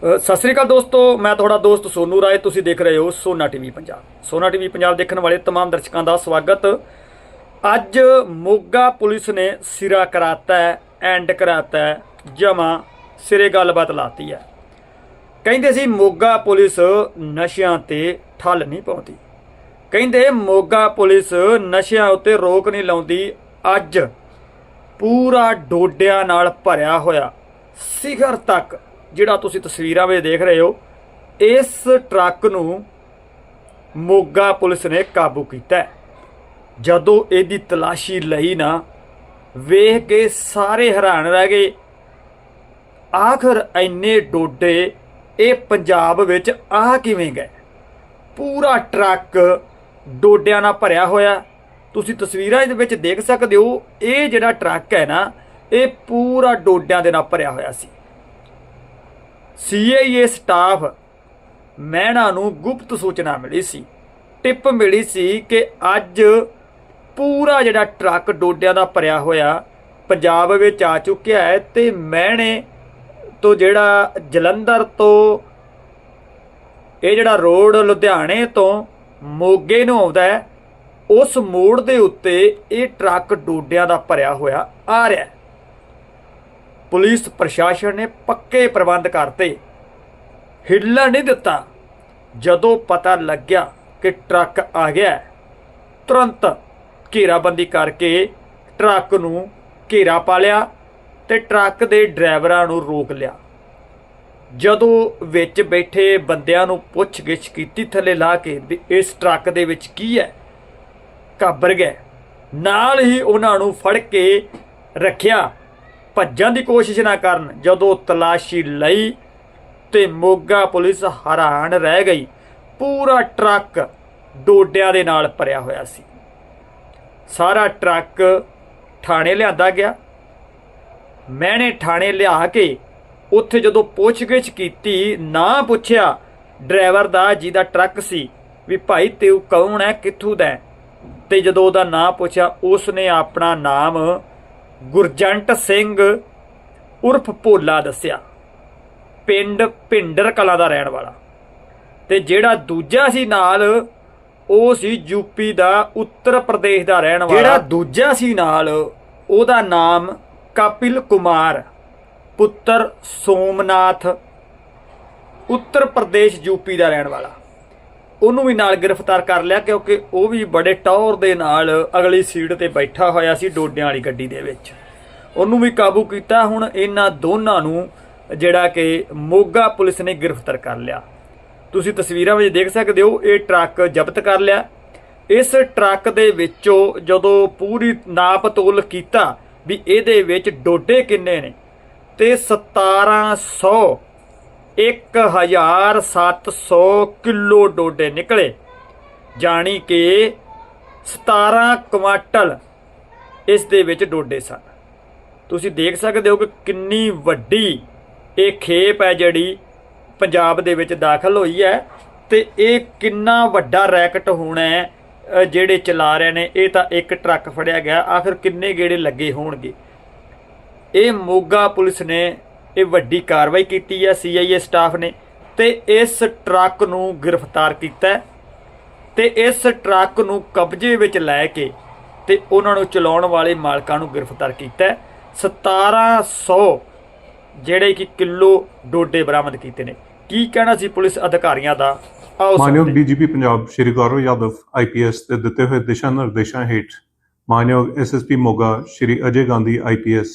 ਅ, ਸਤਿ ਸ੍ਰੀ ਅਕਾਲ ਦੋਸਤੋ ਮੈਂ ਤੁਹਾਡਾ ਦੋਸਤ ਸੋਨੂ ਰਾਏ ਤੁਸੀਂ ਦੇਖ ਰਹੇ ਹੋ ਸੋਨਾ ਟੀਵੀ ਪੰਜਾਬ ਸੋਨਾ ਟੀਵੀ ਪੰਜਾਬ ਦੇਖਣ ਵਾਲੇ तमाम ਦਰਸ਼ਕਾਂ ਦਾ ਸਵਾਗਤ ਅੱਜ ਮੋਗਾ ਪੁਲਿਸ ਨੇ ਸਿਰਾ ਕਰਾਤਾ ਹੈ ਐਂਡ ਕਰਾਤਾ ਹੈ ਜਮਾ ਸਿਰੇ ਗੱਲਬਾਤ ਲਾਤੀ ਹੈ ਕਹਿੰਦੇ ਸੀ ਮੋਗਾ ਪੁਲਿਸ ਨਸ਼ਿਆਂ ਤੇ ਠੱਲ ਨਹੀਂ ਪਾਉਂਦੀ ਕਹਿੰਦੇ ਮੋਗਾ ਪੁਲਿਸ ਨਸ਼ਿਆਂ ਉੱਤੇ ਰੋਕ ਨਹੀਂ ਲਾਉਂਦੀ ਅੱਜ ਪੂਰਾ ਡੋਡਿਆਂ ਨਾਲ ਭਰਿਆ ਹੋਇਆ ਸਿਖਰ ਤੱਕ ਜਿਹੜਾ ਤੁਸੀਂ ਤਸਵੀਰਾਂ ਵਿੱਚ ਦੇਖ ਰਹੇ ਹੋ, ਇਸ ਟਰੱਕ ਨੂੰ ਮੋਗਾ ਪੁਲਿਸ ਨੇ ਕਾਬੂ ਕੀਤਾ ਜਦੋਂ ਇਹਦੀ ਤਲਾਸ਼ੀ ਲਈ ਨਾ ਵੇਖ ਕੇ ਸਾਰੇ ਹੈਰਾਨ ਰਹਿ ਗਏ। ਆਖਰ ਇੰਨੇ ਡੋਡੇ ਇਹ ਪੰਜਾਬ ਵਿੱਚ ਆ ਕਿਵੇਂ ਗਏ? ਪੂਰਾ ਟਰੱਕ ਡੋਡਿਆਂ ਨਾਲ ਭਰਿਆ ਹੋਇਆ। ਤੁਸੀਂ ਤਸਵੀਰਾਂ ਦੇ ਵਿੱਚ ਦੇਖ ਸਕਦੇ ਹੋ, ਇਹ ਜਿਹੜਾ ਟਰੱਕ ਹੈ ਨਾ, ਇਹ ਪੂਰਾ ਡੋਡਿਆਂ ਦੇ ਨਾਲ ਭਰਿਆ ਹੋਇਆ ਸੀ। ਸੀਆਈਏ ਸਟਾਫ ਮਹਿਣਾ ਨੂੰ ਗੁਪਤ ਸੂਚਨਾ ਮਿਲੀ ਸੀ। ਟਿਪ ਮਿਲੀ ਸੀ ਕਿ ਅੱਜ ਪੂਰਾ ਜਿਹੜਾ ਟਰੱਕ ਡੋਡਿਆਂ ਦਾ ਭਰਿਆ ਹੋਇਆ ਪੰਜਾਬ ਵਿੱਚ ਆ ਚੁੱਕਿਆ ਹੈ ਤੇ ਮਹਿਣੇ ਤੋਂ ਜਿਹੜਾ ਜਲੰਧਰ ਤੋਂ ਇਹ ਜਿਹੜਾ ਰੋਡ ਲੁਧਿਆਣੇ ਤੋਂ ਮੋਗੇ ਨੂੰ ਆਉਂਦਾ ਹੈ, ਉਸ ਮੋੜ ਦੇ ਉੱਤੇ ਇਹ ਟਰੱਕ ਡੋਡਿਆਂ ਦਾ ਭਰਿਆ ਹੋਇਆ ਆ ਰਿਹਾ ਹੈ। ਪੁਲਿਸ ਪ੍ਰਸ਼ਾਸਨ ਨੇ ਪੱਕੇ ਪ੍ਰਬੰਧ ਕਰਤੇ। ਹਿੱਲਣ ਨਹੀਂ ਦਿੱਤਾ। ਜਦੋਂ ਪਤਾ ਲੱਗਿਆ ਕਿ ਟਰੱਕ ਆ ਗਿਆ ਤੁਰੰਤ ਘੇਰਾਬੰਦੀ ਕਰਕੇ ਟਰੱਕ ਨੂੰ ਘੇਰਾ ਪਾ ਲਿਆ ਤੇ ਟਰੱਕ ਦੇ ਡਰਾਈਵਰਾਂ ਨੂੰ ਰੋਕ ਲਿਆ। ਜਦੋਂ ਵਿੱਚ ਬੈਠੇ ਬੰਦਿਆਂ ਨੂੰ ਪੁੱਛਗਿੱਛ ਕੀਤੀ ਥੱਲੇ ਲਾ ਕੇ ਵੀ ਇਸ ਟਰੱਕ ਦੇ ਵਿੱਚ ਕੀ ਹੈ, ਘਾਬਰ ਗਏ। ਨਾਲ ਹੀ ਉਹਨਾਂ ਨੂੰ ਫੜ ਕੇ ਰੱਖਿਆ। ਭੱਜਣ ਦੀ ਕੋਸ਼ਿਸ਼ ਨਾ ਕਰਨ। ਜਦੋਂ ਤਲਾਸ਼ੀ ਲਈ ਤੇ ਮੋਗਾ ਪੁਲਿਸ ਹੈਰਾਨ ਰਹਿ ਗਈ, ਪੂਰਾ ਟਰੱਕ ਡੋਡਿਆਂ ਦੇ ਨਾਲ ਭਰਿਆ ਹੋਇਆ ਸੀ। ਸਾਰਾ ਟਰੱਕ ਥਾਣੇ ਲਿਆਂਦਾ ਗਿਆ। ਮੈਨੇ ਥਾਣੇ ਲਿਆ ਕੇ ਉੱਥੇ ਜਦੋਂ ਪੁੱਛਗਿੱਛ ਕੀਤੀ, ਨਾ ਪੁੱਛਿਆ, ਡਰਾਈਵਰ ਦਾ ਜਿਹਦਾ ਟਰੱਕ ਸੀ, ਵੀ ਭਾਈ ਤੂੰ ਕੌਣ ਹੈ ਕਿੱਥੋਂ ਦਾ ਹੈ? ਤੇ ਜਦੋਂ ਉਹਦਾ ਨਾਂ ਪੁੱਛਿਆ ਉਸ ਨੇ ਆਪਣਾ ਨਾਮ ਗੁਰਜੰਟ ਸਿੰਘ ਉਰਫ ਭੋਲਾ ਦੱਸਿਆ। ਪਿੰਡ ਭਿੰਡਰ ਕਲਾਂ ਦਾ ਰਹਿਣ ਵਾਲਾ। ਤੇ ਜਿਹੜਾ ਦੂਜਾ ਸੀ ਨਾਲ, ਉਹ ਸੀ ਯੂਪੀ ਦਾ ਉੱਤਰ ਪ੍ਰਦੇਸ਼ ਦਾ ਰਹਿਣ ਵਾਲਾ। ਜਿਹੜਾ ਦੂਜਾ ਸੀ ਨਾਲ, ਉਹਦਾ ਨਾਮ ਕਪਿਲ ਕੁਮਾਰ, ਪੁੱਤਰ ਸੋਮਨਾਥ, ਉੱਤਰ ਪ੍ਰਦੇਸ਼ ਯੂਪੀ ਦਾ ਰਹਿਣ ਵਾਲਾ। ਉਹਨੂੰ ਵੀ ਨਾਲ ਗ੍ਰਿਫਤਾਰ ਕਰ ਲਿਆ ਕਿਉਂਕਿ ਉਹ ਵੀ ਬੜੇ ਟੌਰ ਦੇ ਨਾਲ ਅਗਲੀ ਸੀਟ ਤੇ ਬੈਠਾ ਹੋਇਆ ਸੀ ਡੋਡਿਆਂ ਵਾਲੀ ਗੱਡੀ ਦੇ ਵਿੱਚ। ਉਹਨੂੰ ਵੀ ਕਾਬੂ ਕੀਤਾ, ਹੁਣ ਇਹਨਾਂ ਦੋਨਾਂ ਨੂੰ ਜਿਹੜਾ ਕਿ ਮੋਗਾ ਪੁਲਿਸ ਨੇ ਗ੍ਰਿਫਤਾਰ ਕਰ ਲਿਆ। ਤੁਸੀਂ ਤਸਵੀਰਾਂ ਵਿੱਚ ਦੇਖ ਸਕਦੇ ਹੋ, ਇਹ ਟਰੱਕ ਜ਼ਬਤ ਕਰ ਲਿਆ। ਇਸ ਟਰੱਕ ਦੇ ਵਿੱਚੋਂ ਜਦੋਂ ਪੂਰੀ ਨਾਪ ਤੋਲ ਕੀਤਾ ਵੀ ਇਹਦੇ ਵਿੱਚ ਡੋਡੇ ਕਿੰਨੇ ਨੇ, ਤੇ 1700 1700 ਕਿਲੋ ਡੋਡੇ ਨਿਕਲੇ, ਜਾਣੀ ਕਿ 17 ਕੁਆਂਟਲ ਇਸ ਦੇ ਵਿੱਚ ਡੋਡੇ ਸਨ। ਤੁਸੀਂ ਦੇਖ ਸਕਦੇ ਹੋ ਕਿ ਕਿੰਨੀ ਵੱਡੀ ਇਹ ਖੇਪ ਹੈ ਜਿਹੜੀ ਪੰਜਾਬ ਦੇ ਵਿੱਚ ਦਾਖਲ ਹੋਈ ਹੈ ਤੇ ਇਹ ਕਿੰਨਾ ਵੱਡਾ ਰੈਕਟ ਹੋਣਾ ਹੈ ਜਿਹੜੇ ਚਲਾ ਰਹੇ ਨੇ, ਇਹ ਤਾਂ ਇੱਕ ਟਰੱਕ ਫੜਿਆ ਗਿਆ, ਆਖਰ ਕਿੰਨੇ ਗੇੜੇ ਲੱਗੇ ਹੋਣਗੇ? ਇਹ ਮੋਗਾ ਪੁਲਿਸ ਨੇ ਇਹ ਵੱਡੀ ਕਾਰਵਾਈ ਕੀਤੀ ਹੈ ਸੀਆਈਏ ਸਟਾਫ ਨੇ ਤੇ ਇਸ ਟਰੱਕ ਨੂੰ ਗ੍ਰਿਫਤਾਰ ਕੀਤਾ ਤੇ ਇਸ ਟਰੱਕ ਨੂੰ ਕਬਜ਼ੇ ਵਿੱਚ ਲੈ ਕੇ ਤੇ ਉਹਨਾਂ ਨੂੰ ਚਲਾਉਣ ਵਾਲੇ ਮਾਲਕਾਂ ਨੂੰ ਗ੍ਰਿਫਤਾਰ ਕੀਤਾ ਹੈ। 1700 ਜਿਹੜੇ ਕਿ ਕਿਲੋ ਡੋਡੇ ਬਰਾਮਦ ਕੀਤੇ ਨੇ। ਕੀ ਕਹਿਣਾ ਸੀ ਪੁਲਿਸ ਅਧਿਕਾਰੀਆਂ ਦਾ? ਆਓ ਮਾਨਯੋਗ। ਡੀਜੀਪੀ ਪੰਜਾਬ ਸ਼੍ਰੀ ਗੌਰਵ ਯਾਦਵ ਆਈਪੀਐਸ ਦੇ ਦਿੱਤੇ ਹੋਏ ਦਿਸ਼ਾ ਨਿਰਦੇਸ਼ਾਂ ਹੇਠ ਮਾਨਯੋਗ ਐਸਐਸਪੀ ਮੋਗਾ ਸ਼੍ਰੀ ਅਜੇ ਗਾਂਧੀ ਆਈਪੀਐਸ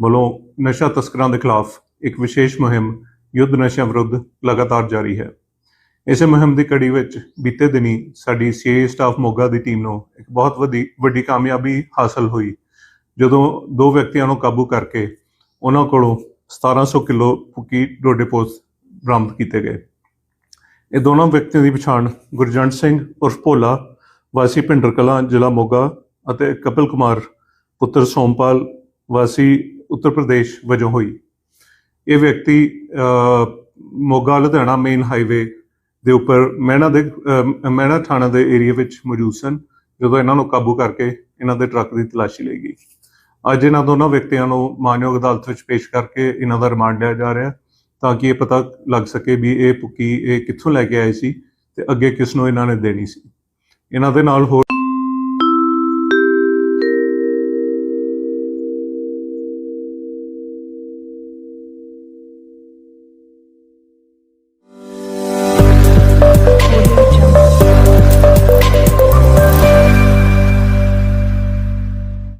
ਵੱਲੋਂ ਨਸ਼ਾ ਤਸਕਰਾਂ ਦੇ ਖਿਲਾਫ ਇੱਕ ਵਿਸ਼ੇਸ਼ ਮੁਹਿੰਮ, ਯੁੱਧ ਨਸ਼ਿਆਂ ਵਿਰੁੱਧ ਲਗਾਤਾਰ ਜਾਰੀ ਹੈ। ਇਸੇ ਮੁਹਿੰਮ ਦੀ ਕੜੀ ਵਿੱਚ ਬੀਤੇ ਦਿਨੀ ਸਾਡੀ ਸੀਏ ਸਟਾਫ ਮੋਗਾ ਦੀ ਟੀਮ ਨੂੰ ਇੱਕ ਬਹੁਤ ਵੱਡੀ ਵੱਡੀ ਕਾਮਯਾਬੀ ਹਾਸਲ ਹੋਈ, ਜਦੋਂ ਦੋ ਵਿਅਕਤੀਆਂ ਨੂੰ ਕਾਬੂ ਕਰਕੇ ਉਹਨਾਂ ਕੋਲੋਂ 1700 ਕਿਲੋ ਪੁੱਕੀ ਡੋਡੇ ਪੋਸਟ ਬਰਾਮਦ ਕੀਤੇ ਗਏ। ਇਹ ਦੋਨੋਂ ਵਿਅਕਤੀਆਂ ਦੀ ਪਛਾਣ ਗੁਰਜੰਟ ਸਿੰਘ ਉਰਫ ਭੋਲਾ, ਵਾਸੀ ਭਿੰਡਰ ਕਲਾਂ ਜ਼ਿਲ੍ਹਾ ਮੋਗਾ ਅਤੇ ਕਪਿਲ ਕੁਮਾਰ, ਪੁੱਤਰ ਸੋਮਪਾਲ ਵਾਸੀ ਉੱਤਰ ਪ੍ਰਦੇਸ਼ ਵਜੋਂ ਹੋਈ। ਇਹ ਵਿਅਕਤੀ ਮੋਗਾ, ਲੁਧਿਆਣਾ ਮੇਨ ਹਾਈਵੇ ਦੇ ਉੱਪਰ ਮਹਿਣਾ ਦੇ ਮਹਿਣਾ ਥਾਣਾ ਦੇ ਏਰੀਆ ਵਿੱਚ ਮੌਜੂਦ ਸਨ, ਜਦੋਂ ਇਹਨਾਂ ਨੂੰ ਕਾਬੂ ਕਰਕੇ ਇਹਨਾਂ ਦੇ ਟਰੱਕ ਦੀ ਤਲਾਸ਼ੀ ਲਈ ਗਈ। ਅੱਜ ਇਹਨਾਂ ਦੋਨਾਂ ਵਿਅਕਤੀਆਂ ਨੂੰ ਮਾਨਯੋਗ ਅਦਾਲਤ ਵਿੱਚ ਪੇਸ਼ ਕਰਕੇ ਇਹਨਾਂ ਦਾ ਰਿਮਾਂਡ ਲਿਆ ਜਾ ਰਿਹਾ, ਤਾਂ ਕਿ ਇਹ ਪਤਾ ਲੱਗ ਸਕੇ ਵੀ ਇਹ ਭੁੱਕੀ ਇਹ ਕਿੱਥੋਂ ਲੈ ਕੇ ਆਏ ਸੀ ਤੇ ਅੱਗੇ ਕਿਸ ਨੂੰ ਇਹਨਾਂ ਨੇ ਦੇਣੀ ਸੀ। ਇਹਨਾਂ ਦੇ ਨਾਲ ਹੋਰ